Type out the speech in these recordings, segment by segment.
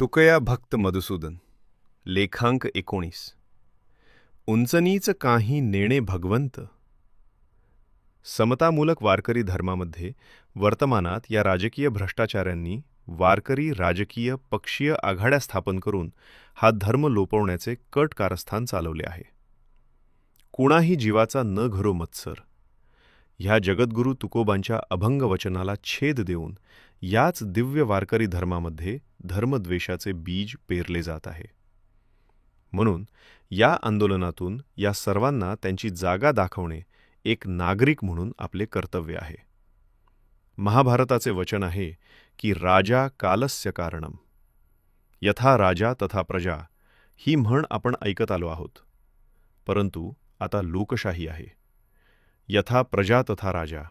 तुकया भक्त मधुसूदन लेखांक एकोणीस. उंचनीच काही नेणे भगवंत. समतामूलक वारकरी धर्मामध्ये वर्तमानात या राजकीय भ्रष्टाचाऱ्यांनी वारकरी राजकीय पक्षीय आघाड्या स्थापन करून हा धर्म लोपवण्याचे कट कारस्थान चालवले आहे. कुणाही जीवाचा न घरो मत्सर ह्या जगद्गुरू तुकोबांच्या अभंग वचनाला छेद देऊन याच दिव्य वारकरी धर्मामध्ये धर्मद्वेषाचे बीज पेरले जात आहे. म्हणून या आंदोलनातून या सर्वांना त्यांची जागा दाखवणे एक नागरिक म्हणून आपले कर्तव्य आहे. महाभारताचे वचन आहे की राजा कालस्य कारणम यथा राजा तथा प्रजा ही म्हण आपण ऐकत आलो आहोत. परंतु आता लोकशाही आहे. यथा प्रजा तथा राजा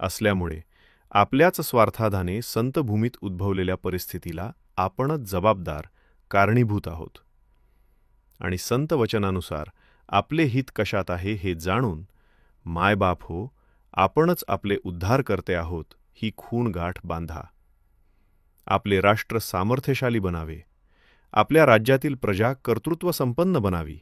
असल्यामुळे आपल्याच स्वार्थाधाने संतभूमीत उद्भवलेल्या परिस्थितीला आपणच जबाबदार कारणीभूत आहोत. आणि संत वचनानुसार आपले हित कशात आहे हे जाणून मायबाप हो आपणच आपले उद्धार करते आहोत ही खूण गाठ बांधा. आपले राष्ट्र सामर्थ्यशाली बनावे. आपल्या राज्यातील प्रजा कर्तृत्व संपन्न बनावी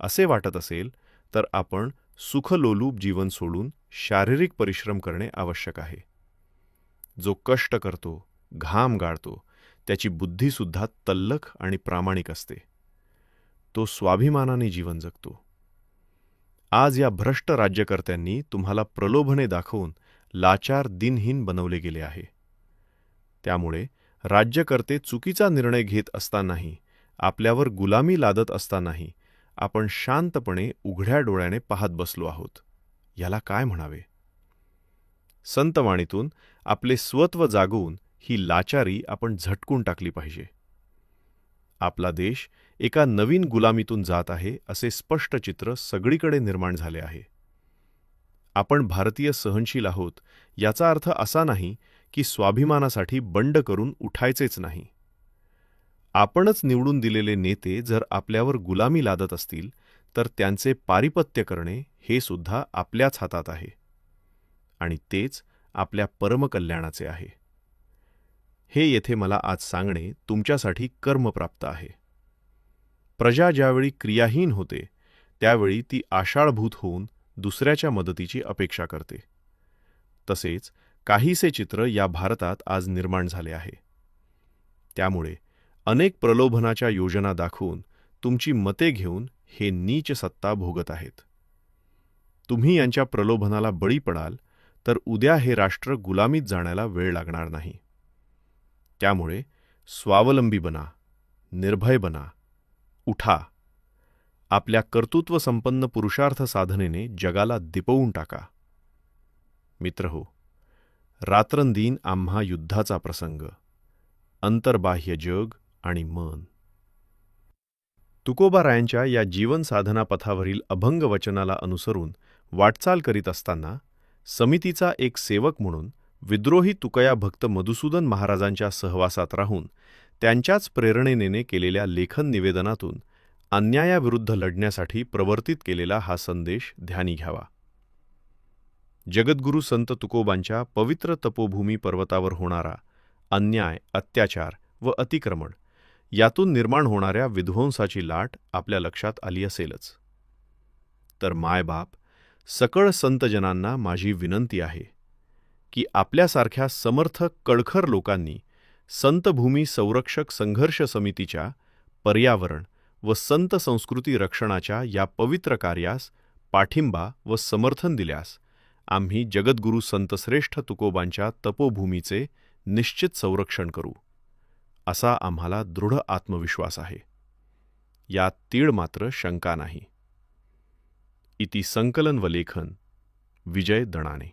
असे वाटत असेल तर आपण सुखलोलूप जीवन सोडून शारीरिक परिश्रम करणे आवश्यक आहे. जो कष्ट करतो घाम गाळतो त्याची बुद्धीसुद्धा तल्लख आणि प्रामाणिक असते. तो स्वाभिमानाने जीवन जगतो. आज या भ्रष्ट राज्यकर्त्यांनी तुम्हाला प्रलोभने दाखवून लाचार दिनहीन बनवले गेले आहे. त्यामुळे राज्यकर्ते चुकीचा निर्णय घेत असतानाही आपल्यावर गुलामी लादत असतानाही आपण शांतपणे उघड्या डोळ्याने पाहत बसलो आहोत. याला काय म्हणावे? संतवाणीतून आपले स्वत्व जागवून ही लाचारी आपण झटकून टाकली पाहिजे. आपला देश एका नवीन गुलामीतून जात आहे असे स्पष्ट चित्र सगळीकडे निर्माण झाले आहे. आपण भारतीय सहनशील आहोत याचा अर्थ असा नाही की स्वाभिमानासाठी बंड करून उठायचेच नाही. आपणच निवडून दिलेले नेते जर आपल्यावर गुलामी लादत असतील तर त्यांचे पारिपत्य करणे हे सुद्धा आपल्याच हातात आहे. आणि तेच आपल्या परमकल्याणाचे आहे. हे येथे मला आज सांगणे तुमच्यासाठी कर्मप्राप्त आहे. प्रजा ज्यावेळी क्रियाहीन होते त्यावेळी ती आषाढभूत होऊन दुसऱ्याच्या मदतीची अपेक्षा करते. तसेच काहीसे चित्र या भारतात आज निर्माण झाले आहे. त्यामुळे अनेक प्रलोभनाच्या योजना दाखवून तुमची मते घेऊन हे नीच सत्ता भोगत आहेत. तुम्ही यांच्या प्रलोभनाला बळी पडाल तर उद्या हे राष्ट्र गुलामीत जाण्याला वेळ लागणार नाही. त्यामुळे स्वावलंबी बना निर्भय बना उठा. आपल्या कर्तृत्व संपन्न पुरुषार्थ साधनेने जगाला दिपवून टाका. मित्र हो रात्रंदीन आम्हा युद्धाचा प्रसंग अंतर्बाह्य जग आणि मन. तुकोबारायांच्या या जीवन साधना पथावरील अभंग वचनाला अनुसरून वाटचाल करीत असताना समितीचा एक सेवक म्हणून विद्रोही तुकया भक्त मधुसूदन महाराजांच्या सहवासात राहून त्यांच्याच प्रेरणेने केलेल्या लेखन निवेदनातून अन्यायाविरुद्ध लढण्यासाठी प्रवर्तित केलेला हा संदेश ध्यानी घ्यावा. जगद्गुरू संत तुकोबांच्या पवित्र तपोभूमी पर्वतावर होणारा अन्याय अत्याचार व अतिक्रमण यातून निर्माण होणाऱ्या विध्वंसाची लाट आपल्या लक्षात आली असेलच. तर मायबाप सकळ संतजनांना माझी विनंती आहे की आपल्यासारख्या समर्थ कळखर लोकांनी संतभूमी संरक्षक संघर्ष समितीच्या पर्यावरण व संत संस्कृती रक्षणाच्या या पवित्र कार्यास पाठिंबा व समर्थन दिल्यास आम्ही जगद्गुरू संतश्रेष्ठ तुकोबांच्या तपोभूमीचे निश्चित संरक्षण करू असा आम्हाला दृढ आत्मविश्वास आहे. यात तीळ मात्र शंका नाही. इति संकलन व लेखन विजय दणाने